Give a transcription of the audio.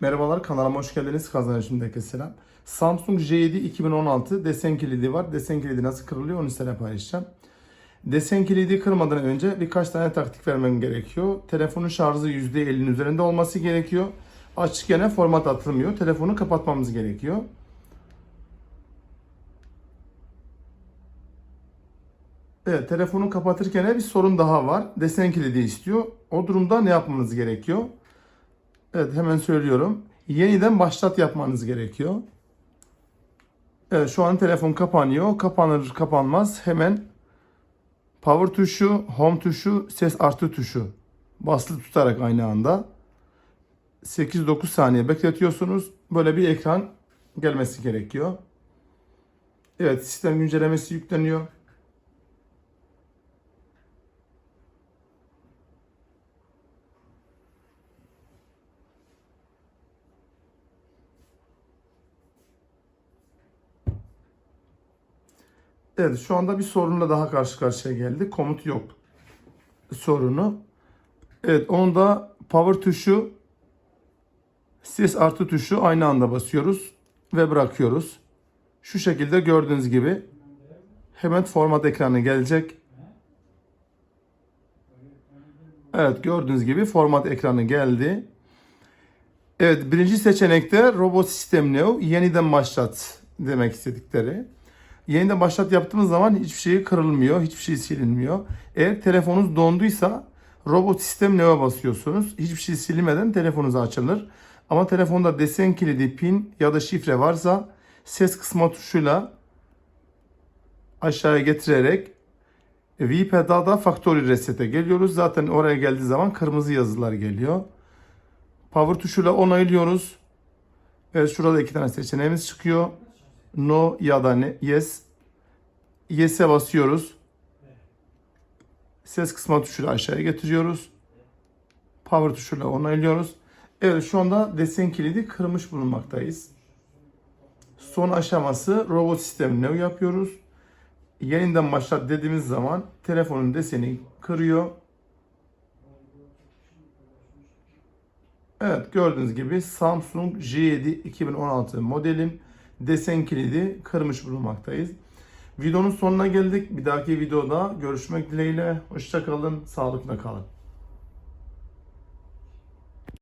Merhabalar kanalıma hoş geldiniz. Kazanışımdaki selam. Samsung J7 2016 desen kilidi var. Desen kilidi nasıl kırılıyor onu size paylaşacağım. Desen kilidi kırmadan önce birkaç tane taktik vermem gerekiyor. Telefonun şarjı %50'nin üzerinde olması gerekiyor. Açıkken format atılmıyor. Telefonu kapatmamız gerekiyor. Evet, telefonu kapatırken bir sorun daha var. Desen kilidi istiyor. O durumda ne yapmanız gerekiyor? Evet hemen söylüyorum. Yeniden başlat yapmanız gerekiyor. Evet şu an telefon kapanıyor. Kapanır kapanmaz hemen power tuşu, home tuşu, ses artı tuşu basılı tutarak aynı anda 8-9 saniye bekletiyorsunuz. Böyle bir ekran gelmesi gerekiyor. Evet sistem güncellemesi yükleniyor. Evet şu anda bir sorunla daha karşı karşıya geldi. Komut yok sorunu. Evet onun da power tuşu ses artı tuşu aynı anda basıyoruz ve bırakıyoruz. Şu şekilde gördüğünüz gibi hemen format ekranı gelecek. Evet gördüğünüz gibi format ekranı geldi. Evet birinci seçenekte robot sistem neo yeniden başlat demek istedikleri. Yeniden başlat yaptığımız zaman hiçbir şey kırılmıyor, hiçbir şey silinmiyor. Eğer telefonunuz donduysa robot sistem neo'ya basıyorsunuz. Hiçbir şey silinmeden telefonunuz açılır. Ama telefonda desen kilidi, pin ya da şifre varsa ses kısma tuşuyla aşağıya getirerek VPDA'da factory reset'e geliyoruz. Zaten oraya geldiği zaman kırmızı yazılar geliyor. Power tuşuyla onaylıyoruz. Evet şurada iki tane seçeneğimiz çıkıyor. No ya da ne, yes. Yes'e basıyoruz. Ses kısma tuşuyla aşağıya getiriyoruz. Power tuşuyla onaylıyoruz. Evet şu anda desen kilidi kırmış bulunmaktayız. Son aşaması robot sistemine yapıyoruz. Yeniden başlat dediğimiz zaman telefonun deseni kırıyor. Evet gördüğünüz gibi Samsung J7 2016 modelin desen kilidi kırmış bulunmaktayız. Videonun sonuna geldik. Bir dahaki videoda görüşmek dileğiyle. Hoşçakalın, sağlıkla kalın.